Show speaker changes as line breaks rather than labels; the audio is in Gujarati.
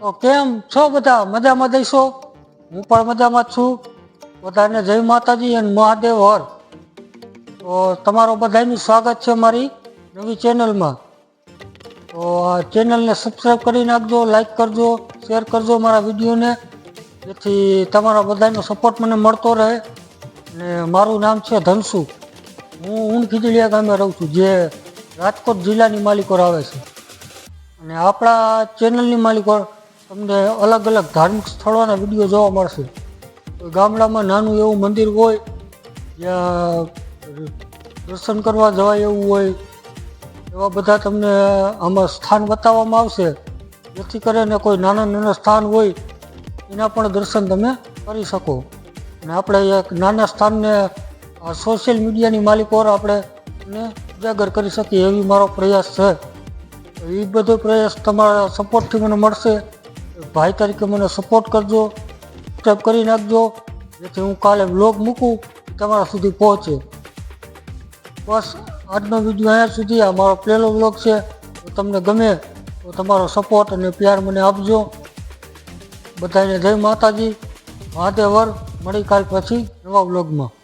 તો કેમ છો બધા? મજામાં દઈશો હું પણ મજામાં જ છું. બધાને જય માતાજી અને મહાદેવ હર. તો તમારો બધાનું સ્વાગત છે મારી નવી ચેનલમાં. તો આ ચેનલને સબસ્ક્રાઈબ કરી નાખજો લાઈક કરજો શેર કરજો મારા વિડીયોને. જેથી તમારા બધાનો સપોર્ટ મને મળતો રહે. અને મારું નામ છે ધનસુ હું ઊંડ ખીજડીયા ગામે રહું છું, જે રાજકોટ જિલ્લાની માલિકોર આવે છે. અને આપણા ચેનલની માલિકો તમને અલગ અલગ ધાર્મિક સ્થળોના વીડિયો જોવા મળશે. ગામડામાં નાનું એવું મંદિર હોય, જ્યાં દર્શન કરવા જવાય એવું હોય, એવા બધા તમને આમાં સ્થાન બતાવવામાં આવશે. જેથી કરીને કોઈ નાના નાના સ્થાન હોય, એના પણ દર્શન તમે કરી શકો. અને આપણે એક નાના સ્થાનને સોશિયલ મીડિયાની માલિકો આપણે ઉજાગર કરી શકીએ એવી મારો પ્રયાસ છે. એ બધો પ્રયાસ તમારા સપોર્ટથી મને મળશે. ભાઈ તરીકે મને સપોર્ટ કરજો સબસ્ક્રાઈબ કરી નાખજો. જેથી હું કાલે બ્લોગ મૂકું, તમારા સુધી પહોંચે. બસ, આજનો વીડિયો અહીંયા સુધી. આ મારો પહેલો બ્લોગ છે. તમને ગમે તો તમારો સપોર્ટ અને પ્યાર મને આપજો. બધાને જય માતાજી. મહાદેવર મળી કાલ પછી નવા બ્લોગમાં